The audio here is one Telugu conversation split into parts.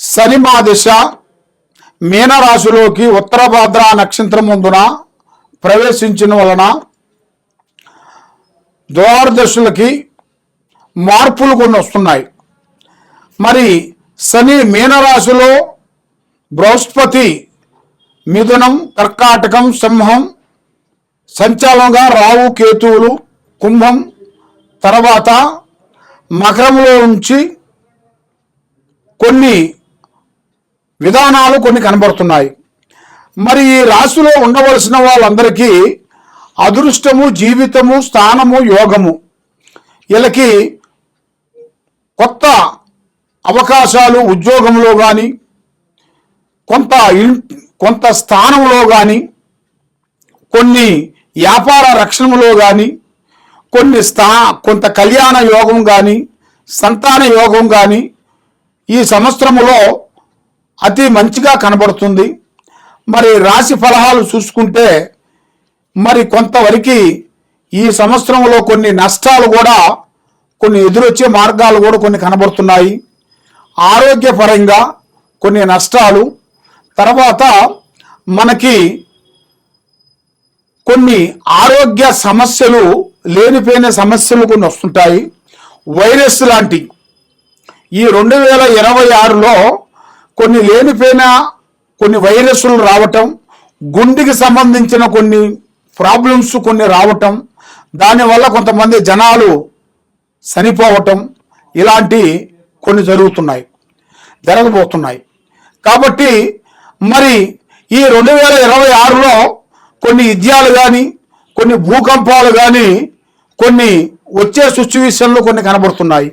శని మాదిశ మీనరాశిలోకి ఉత్తర భద్ర నక్షత్రం ముందున ప్రవేశించిన వలన ద్వారదశులకి మార్పులు కొన్ని వస్తున్నాయి. మరి శని మీనరాశిలో బృహస్పతి మిథునం కర్కాటకం సింహం సంచాలంగా రావు కేతువులు కుంభం తర్వాత మకరంలో నుంచి కొన్ని విధానాలు కొన్ని కనబడుతున్నాయి. మరి ఈ రాశిలో ఉండవలసిన వాళ్ళందరికీ అదృష్టము జీవితము స్థానము యోగము వీళ్ళకి కొత్త అవకాశాలు ఉద్యోగంలో కానీ కొంత కొంత స్థానంలో కానీ కొన్ని వ్యాపార రక్షణలో కానీ కొన్ని స్థా కొంత కళ్యాణ యోగం కానీ సంతాన యోగం కానీ ఈ సంవత్సరములో అతి మంచిగా కనబడుతుంది. మరి రాశి ఫలహాలు చూసుకుంటే మరి కొంతవరకు ఈ సంవత్సరంలో కొన్ని నష్టాలు కూడా కొన్ని ఎదురొచ్చే మార్గాలు కూడా కొన్ని కనబడుతున్నాయి. ఆరోగ్యపరంగా కొన్ని నష్టాలు తర్వాత మనకి కొన్ని ఆరోగ్య సమస్యలు లేనిపోయిన సమస్యలు కొన్ని వస్తుంటాయి. వైరస్ లాంటి ఈ రెండు వేల ఇరవై ఆరులో కొన్ని లేనిపోయిన కొన్ని వైరస్లు రావటం గుండెకి సంబంధించిన కొన్ని ప్రాబ్లమ్స్ కొన్ని రావటం దానివల్ల కొంతమంది జనాలు చనిపోవటం ఇలాంటి కొన్ని జరుగుతున్నాయి జరగబోతున్నాయి. కాబట్టి మరి ఈ రెండు వేల ఇరవై ఆరులో కొన్ని యుద్ధాలు కానీ కొన్ని భూకంపాలు కానీ కొన్ని వచ్చే సిచ్యువేషన్లు కొన్ని కనబడుతున్నాయి.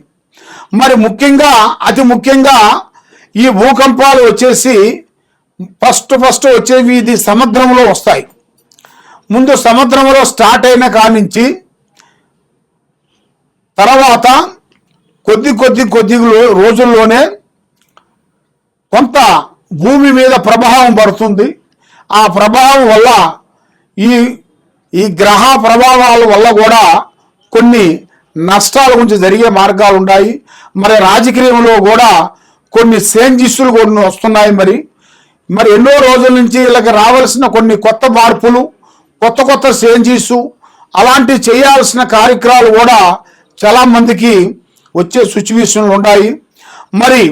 మరి ముఖ్యంగా అతి ముఖ్యంగా ఈ భూకంపాలు వచ్చేసి ఫస్ట్ ఫస్ట్ వచ్చేవి ఇది సముద్రంలో వస్తాయి. ముందు సముద్రంలో స్టార్ట్ అయిన కానించి తర్వాత కొద్ది కొద్ది కొద్ది రోజుల్లోనే కొంత భూమి మీద ప్రభావం పడుతుంది. ఆ ప్రభావం వల్ల ఈ ఈ గ్రహ ప్రభావాల వల్ల కూడా కొన్ని నష్టాల గురించి జరిగే మార్గాలు ఉన్నాయి. మరి రాజకీయంలో కూడా కొన్ని చేంజెస్లు కొన్ని వస్తున్నాయి మరి. మరి ఎన్నో రోజుల నుంచి ఇలాగ రావాల్సిన కొన్ని కొత్త మార్పులు కొత్త కొత్త చేంజెస్ అలాంటి చేయాల్సిన కార్యక్రమాలు కూడా చాలా మందికి వచ్చే సిచ్యువేషన్లు ఉన్నాయి. మరి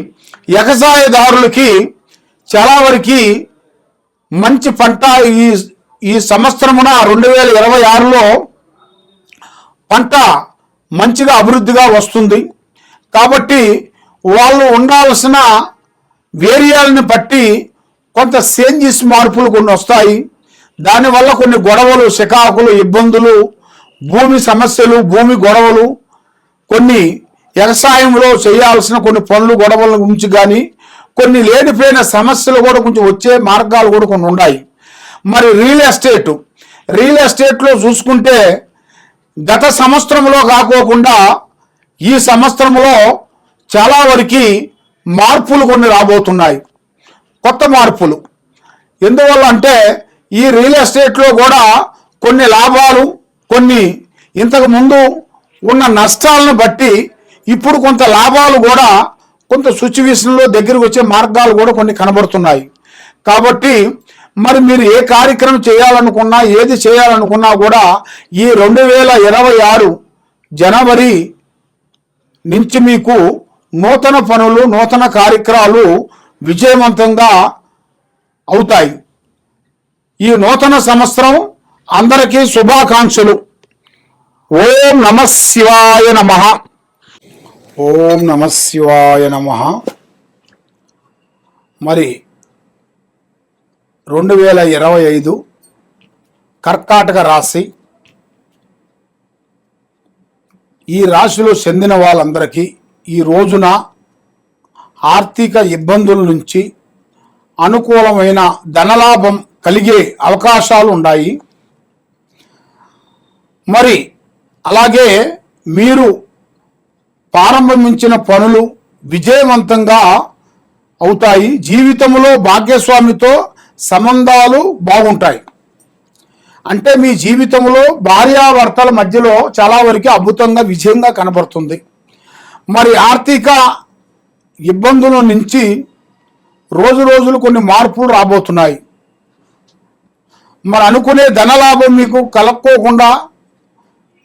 ఎగసాయదారులకి చాలా వరకు మంచి పంట ఈ ఈ సంవత్సరమున రెండు వేల ఇరవై ఆరులో పంట మంచిగా అభివృద్ధిగా వస్తుంది. కాబట్టి వాళ్ళు ఉండాల్సిన వేరియాలను బట్టి కొంత చేంజెస్ మార్పులు కొన్ని వస్తాయి. దానివల్ల కొన్ని గొడవలు శికాకులు ఇబ్బందులు భూమి సమస్యలు భూమి గొడవలు కొన్ని వ్యవసాయంలో చేయాల్సిన కొన్ని పనులు గొడవల గురించి కానీ కొన్ని లేనిపోయిన సమస్యలు కూడా కొంచెం వచ్చే మార్గాలు కూడా కొన్ని ఉన్నాయి. మరి రియల్ ఎస్టేట్ రియల్ ఎస్టేట్లో చూసుకుంటే గత సంవత్సరంలో కాకోకుండా ఈ సంవత్సరంలో చాలా వరకు మార్పులు కొన్ని రాబోతున్నాయి. కొత్త మార్పులు. ఎందువల్ల అంటే ఈ రియల్ ఎస్టేట్లో కూడా కొన్ని లాభాలు కొన్ని ఇంతకు ముందు ఉన్న నష్టాలను బట్టి ఇప్పుడు కొంత లాభాలు కూడా కొంత సిచ్యువేషన్లో దగ్గరికి వచ్చే మార్గాలు కూడా కొన్ని కనబడుతున్నాయి. కాబట్టి మరి మీరు ఏ కార్యక్రమం చేయాలనుకున్నా ఏది చేయాలనుకున్నా కూడా ఈ రెండు వేల ఇరవై ఆరు జనవరి నుంచి మీకు నూతన పనులు నూతన కార్యక్రమాలు విజయవంతంగా అవుతాయి. ఈ నూతన సంవత్సరం అందరికీ శుభాకాంక్షలు. ఓం నమ శివాయ నమ. ఓం నమ శివాయ నమ. మరి రెండు వేల ఇరవై ఐదు కర్కాటక రాశి. ఈ రాశిలో చెందిన వాళ్ళందరికీ ఈ రోజున ఆర్థిక ఇబ్బందుల నుంచి అనుకూలమైన ధనలాభం కలిగే అవకాశాలు ఉన్నాయి. మరి అలాగే మీరు ప్రారంభించిన పనులు విజయవంతంగా అవుతాయి. జీవితంలో భాగ్యస్వామితో సంబంధాలు బాగుంటాయి. అంటే మీ జీవితంలో భార్యాభర్తల మధ్యలో చాలా వరకు అద్భుతంగా విజయంగా కనబడుతుంది. మరి ఆర్థిక ఇబ్బందుల నుంచి రోజు రోజులు కొన్ని మార్పులు రాబోతున్నాయి. మరి అనుకునే ధనలాభం మీకు కలక్కోకుండా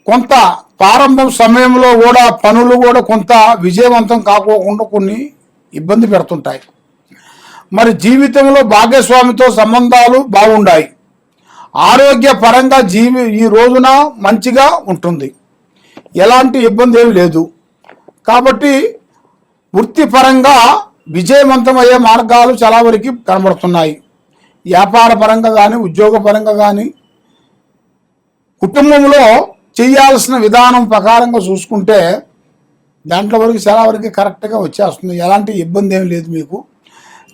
కొంత ప్రారంభం సమయంలో కూడా పనులు కూడా కొంత విజయవంతం కాకోకుండా కొన్ని ఇబ్బంది పెడుతుంటాయి. మరి జీవితంలో భాగస్వామితో సంబంధాలు బాగుండాయి. ఆరోగ్య పరంగా జీవి ఈ రోజున మంచిగా ఉంటుంది. ఎలాంటి ఇబ్బంది ఏమి లేదు. కాబట్టి వృత్తిపరంగా విజయవంతమయ్యే మార్గాలు చాలా వరకు కనబడుతున్నాయి. వ్యాపార పరంగా కానీ ఉద్యోగ పరంగా కానీ కుటుంబంలో చేయాల్సిన విధానం ప్రకారంగా చూసుకుంటే దాంట్లో వరకు చాలా వరకు కరెక్ట్గా వచ్చేస్తుంది. ఎలాంటి ఇబ్బంది ఏం లేదు మీకు.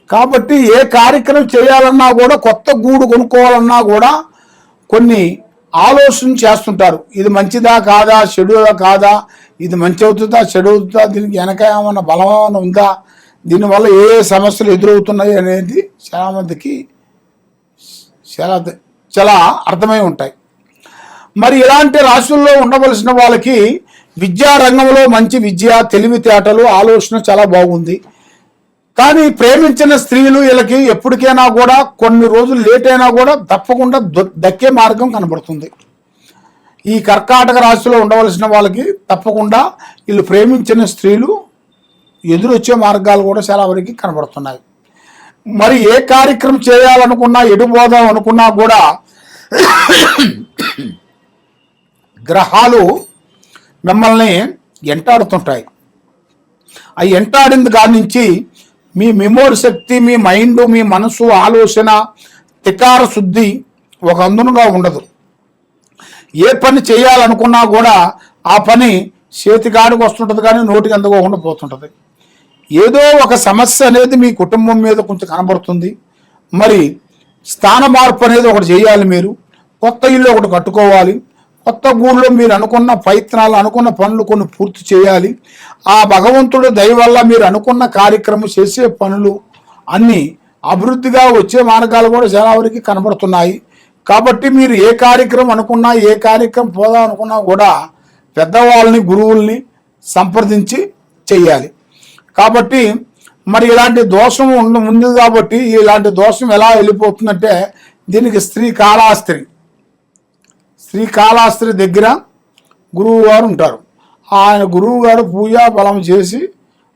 కాబట్టి ఏ కార్యక్రమం చేయాలన్నా కూడా కొత్త గూడు కొనుక్కోవాలన్నా కూడా కొన్ని ఆలోచన చేస్తుంటారు. ఇది మంచిదా కాదా? చెడుదా కాదా? ఇది మంచి అవుతుందా? చెడు అవుతుందా? దీనికి వెనక ఏమైనా బలం ఏమైనా ఉందా? దీనివల్ల ఏ ఏ సమస్యలు ఎదురవుతున్నాయి అనేది చాలా మందికి చాలా చాలా అర్థమై ఉంటాయి. మరి ఇలాంటి రాష్ట్రంలో ఉండవలసిన వాళ్ళకి విద్యారంగంలో మంచి విద్య తెలివితేటలు ఆలోచన చాలా బాగుంది. కానీ ప్రేమించిన స్త్రీలు వీళ్ళకి ఎప్పటికైనా కూడా కొన్ని రోజులు లేట్ అయినా కూడా తప్పకుండా దక్కే మార్గం కనబడుతుంది. ఈ కర్కాటక రాశిలో ఉండవలసిన వాళ్ళకి తప్పకుండా వీళ్ళు ప్రేమించిన స్త్రీలు ఎదురొచ్చే మార్గాలు కూడా చాలా వరకు కనబడుతున్నాయి. మరి ఏ కార్యక్రమం చేయాలనుకున్నా ఎడిపోదాం అనుకున్నా కూడా గ్రహాలు మిమ్మల్ని ఎంటాడుతుంటాయి. ఆ ఎంటాడింది కాడి నుంచి మీ మెమోరీ శక్తి మీ మైండ్ మీ మనసు ఆలోచన తికార శుద్ధి ఒక అందునుగా ఉండదు. ఏ పని చేయాలనుకున్నా కూడా ఆ పని చేతికాడికి వస్తుంటుంది కానీ నోటికి అందుకోకుండా పోతుంటుంది. ఏదో ఒక సమస్య అనేది మీ కుటుంబం మీద కొంచెం కనబడుతుంది. మరి స్థాన మార్పు అనేది ఒకటి చేయాలి మీరు. కొత్త ఇల్లు ఒకటి కట్టుకోవాలి. కొత్త గూడులో మీరు అనుకున్న ప్రయత్నాలు అనుకున్న పనులు కొన్ని పూర్తి చేయాలి. ఆ భగవంతుడు దయ వల్ల మీరు అనుకున్న కార్యక్రమం చేసే పనులు అన్నీ అభివృద్ధిగా వచ్చే మార్గాలు కూడా చాలా వరకు కనబడుతున్నాయి. కాబట్టి మీరు ఏ కార్యక్రమం అనుకున్నా ఏ కార్యక్రమం పోదాం అనుకున్నా కూడా పెద్దవాళ్ళని గురువుల్ని సంప్రదించి చేయాలి. కాబట్టి మరి ఇలాంటి దోషం ఉంది కాబట్టి ఇలాంటి దోషం ఎలా వెళ్ళిపోతుందంటే దీనికి స్త్రీ కాళాస్త్రి. శ్రీకాళాస్త్రి దగ్గర గురువు గారు ఉంటారు. ఆయన గురువు గారు పూజా బలం చేసి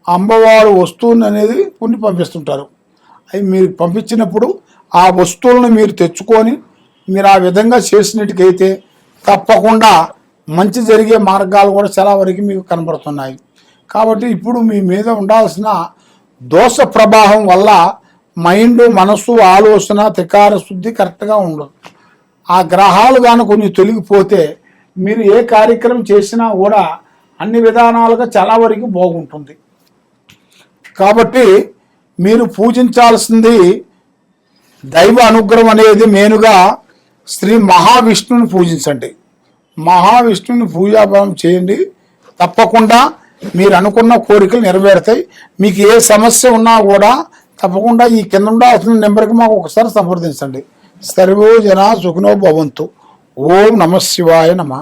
అమ్మవారు వస్తువుని అనేది కొన్ని పంపిస్తుంటారు. అవి మీరు పంపించినప్పుడు ఆ వస్తువులను మీరు తెచ్చుకొని మీరు ఆ విధంగా చేసినట్టుకైతే తప్పకుండా మంచి జరిగే మార్గాలు కూడా చాలా వరకు మీకు కనబడుతున్నాయి. కాబట్టి ఇప్పుడు మీ మీద ఉండాల్సిన దోష ప్రభావం వల్ల మైండ్ మనస్సు ఆలోచన త్రికార శుద్ధి కరెక్ట్గా ఉండదు. ఆ గ్రహాలు కానీ కొంచెం తొలగిపోతే మీరు ఏ కార్యక్రమం చేసినా కూడా అన్ని విధానాలుగా చాలా వరకు బాగుంటుంది. కాబట్టి మీరు పూజించాల్సింది దైవ అనుగ్రహం అనేది మెయిన్గా శ్రీ మహావిష్ణుని పూజించండి. మహావిష్ణుని పూజాభావం చేయండి. తప్పకుండా మీరు అనుకున్న కోరికలు నెరవేరుతాయి. మీకు ఏ సమస్య ఉన్నా కూడా తప్పకుండా ఈ కింద ఉండాల్సిన నెంబర్కి మాకు ఒకసారి సంప్రదించండి. సర్వో జన సుఖనో భవంతు. ఓం నమ శివాయ నమ.